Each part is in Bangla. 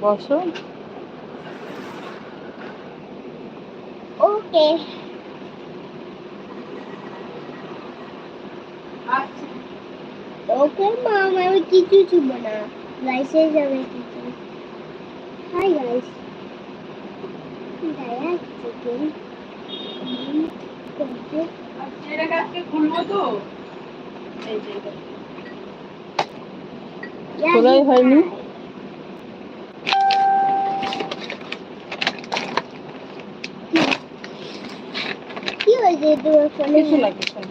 বসো। ওকে। ওকে মাম আমি কিছু চুব না। লাইসেন্স আমি কিছু হাই গাইস দায়া চিকেন আজকে খুলবো তো? এই যে খোলাই হয়নি কি হয়েছে তোমার ফোনে কিছু না কিছু না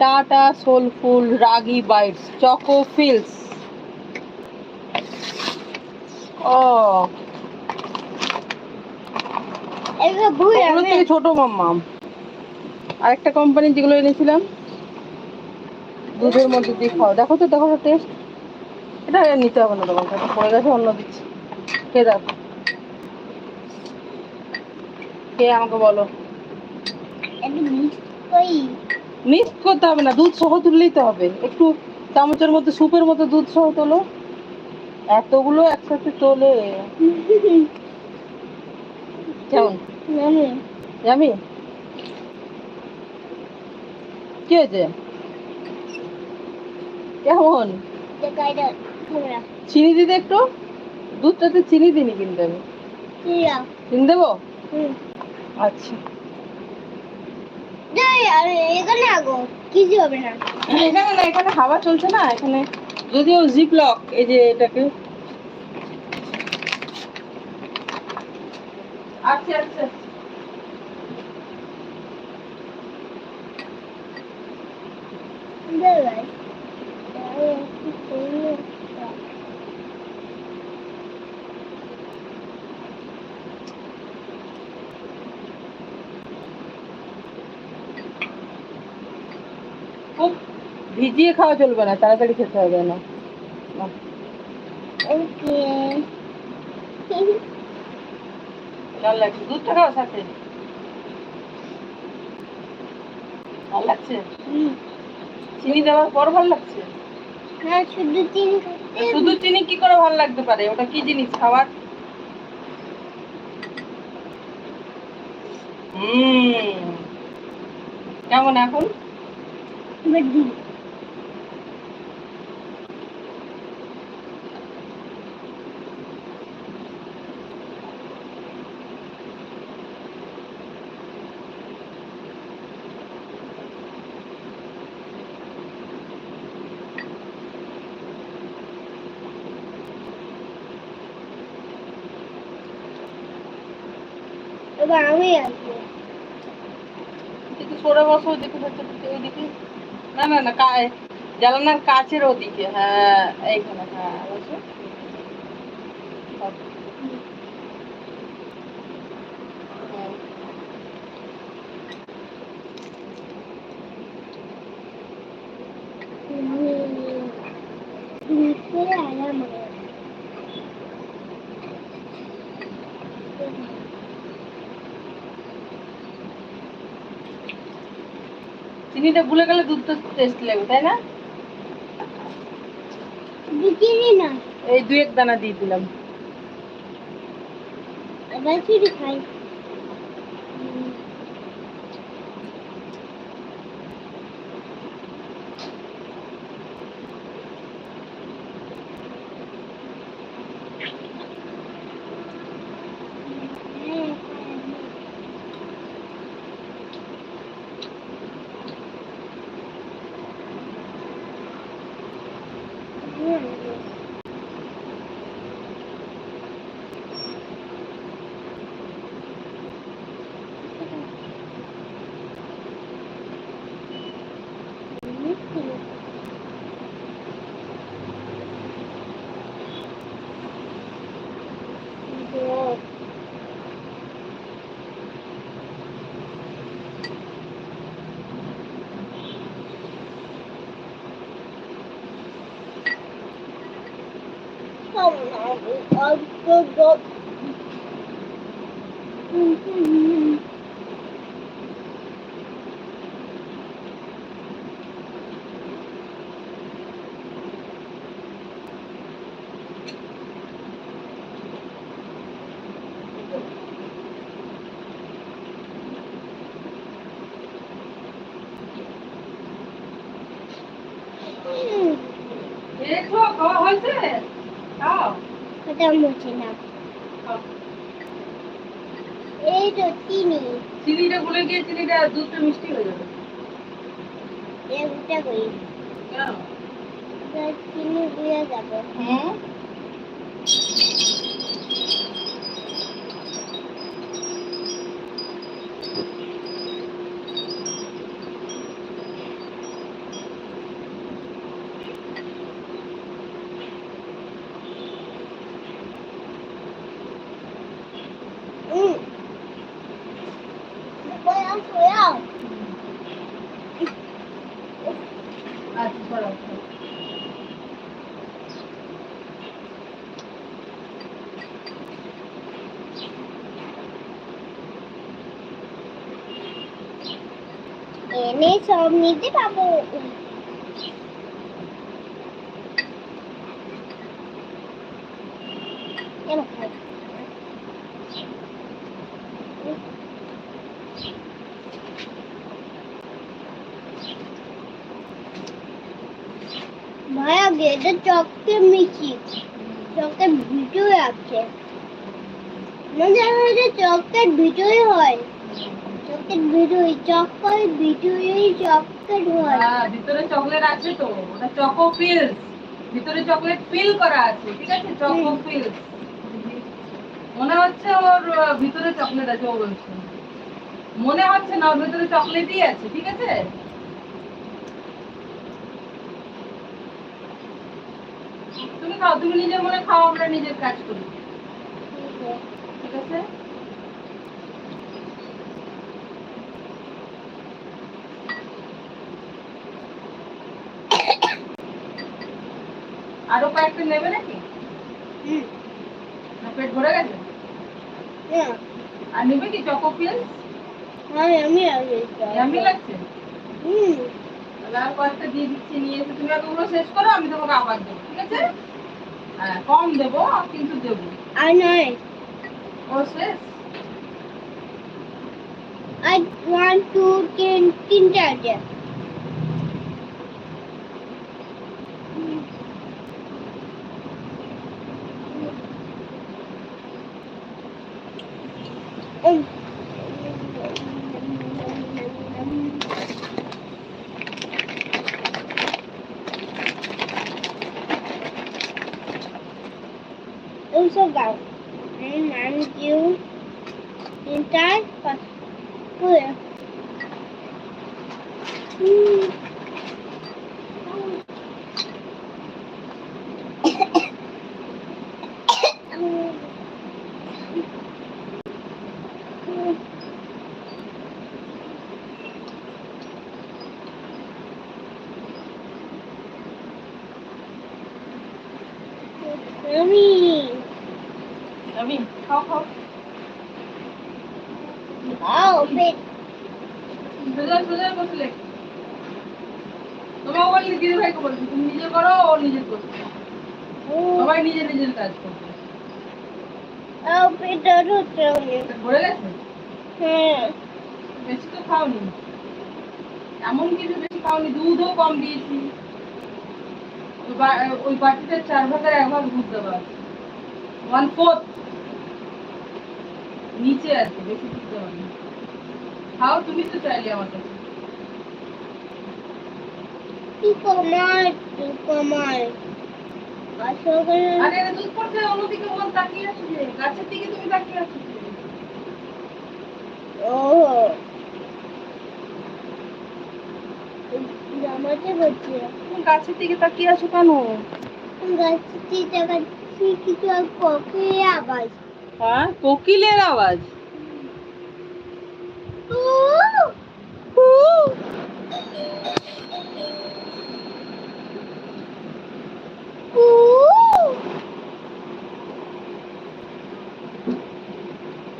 Tata Soulfull Ragi bites choco fills. ও। থেকে ছোট মাম্মাম আরেকটা কোম্পানি যেগুলো এনেছিলাম দুধের মধ্যে দিয়ে খাওয়া। দেখো তো দেখো তো টেস্ট এটা নিতে হবে না তোমাকে পড়ে গেছে অন্য দিচ্ছি। খেয়ে দেখো। খেয়ে আমাকে বলো? মিক্স করতে হবে না দুধ সহ তুললেই তো হবে। একটু চামচের মধ্যে স্যুপের মতো দুধ সহ তোলো। এতগুলো একসাথে তোলে। কেমন? জামি কি হয়েছে? কেমন? চিনি দিতে একটু? দুধটাতে চিনি দিনি কিন্তু আমি। চিনি দেবো? হুম। আচ্ছা। এখানে আগো কিছু হবে না। এখানে না এখানে হাওয়া চলছে না এখানে যদিও জিপ লক এই যে এটাকে। আচ্ছা আচ্ছা। খুব ভিজিয়ে খাওয়া চলবে না তাড়াতাড়ি খেতে হবে না। ভালো লাগছে দুধটা খাও সাথে। ভালো লাগছে? চিনি দেওয়ার পর ভালো লাগছে? না শুধু তিন খাতে শুধু চিনি কি করে ভালো লাগতে পারে? ওটা কি জিনিস খাবার হুম। কেমন এখন? বড্ডি এবার আমি আসব। একটু সরে বসো হচ্ছে ওইদিকে না না না জানালার কাছের ওদিকে হ্যাঁ এইখানে হ্যাঁ বসো হুম। করে চিনিটা ভুলে গেলে দুধ তো টেস্ট লাগবে তাই না? চিনি না। এই দুই এক দানা দিয়ে দিলাম। আবার চিনি খাই। দেখো খাওয়া হয়েছে? ওটা মুছে না। এই তো চিনি। চিনিটা গুলে গিয়ে চিনিটা দুধটা মিষ্টি হয়ে যাবে। এটা কেন? চিনি দিয়ে যাবে হুম? এনে সব নিতে পাবো এবার খাই। চককে মিশি চকের ভিতরে আছে। মনে হয় যে চকের ভিতরে হয়। চকের ভিতরে চকের ভিতরেই চকের হয়। হ্যাঁ, ভিতরে চকলেট আছে তো। ওটা চকো ফিলস ভিতরে চকলেট ফিল করা আছে ঠিক আছে? চকো ফিলস মনে হচ্ছে ওর ভিতরে চকলেট আছে ও বলছে। মনে হচ্ছে না ওর ভিতরে চকলেটই আছে ঠিক আছে? তুমি খাও তুমি নিজের মনে খাও আমরা নিজের কাজ করি। ঠিক আছে? আরও কয়েকটা নেবে নাকি? পেট ভরে গেছে? না আর নেবে কি চকো ফিলস হ্যাঁ আমি আগে লাগছে? হুম। তাহলে আর কয়েকটা দিয়ে দিচ্ছি নিয়ে এসে তুমি ওগুলো শেষ করো আমি তোমাকে আবার দেবো ঠিক আছে? হ্যাঁ কম দেবো কিন্তু দেবো। আর নয় ও শেষ আর ওয়ান টু তিন তিনটে số gầu hãy mạnh chiếu bên trái và cười. Oh. আমি খাও খাও পেট সোজা সোজা বসলে। তোমাকে বলি দিদি ভাইকে বলছি তুমি নিজে করো ও নিজে করছে। সবাই নিজে নিজের কাজ করবে আও পেট হচ্ছে ভরে গেছে? হ্যাঁ বেশি তো খাওনি। এমন কিছু বেশি খাওনি দুধও কম দিয়েছি। ওই বাটিতে চার ভাগের এক ভাগ দুধ দেওয়া ওয়ান ফোর্থ নিচে আছে বেশি দেওয়া নেই খাও তুমি তো চাইলে আমার কাছে। আরে দুধ পড়ছে অন্যদিকে মন তাকিয়ে আছে গাছের দিকে তুমি তাকিয়ে আছো। ও। জামাতে হচ্ছে তুমি গাছের দিকে তাকিয়ে আছো কেন? গাছটি দেখাচ্ছি কিছু আর আওয়াজ হ্যাঁ কোকিলের আওয়াজ ও ও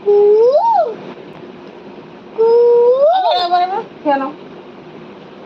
কু কু আবার আবার আবার কেন আমার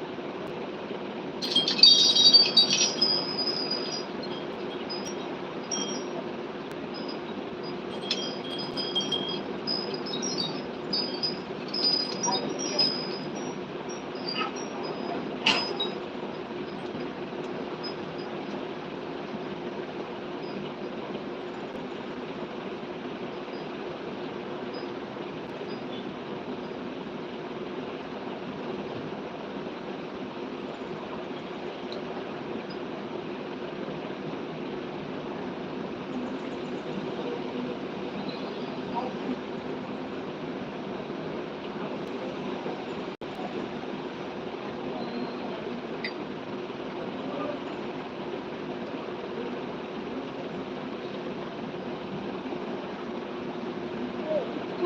আগে কে কে দেখা হবে তখন টেস্ট করছ টেস্ট হয়নি? ভিডিও ঢুকছে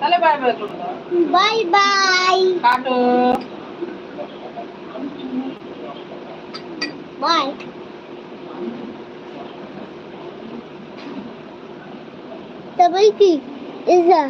তাহলে বাই বাই করে দাও বাই বাই কাটো বাই তবে কি ইজা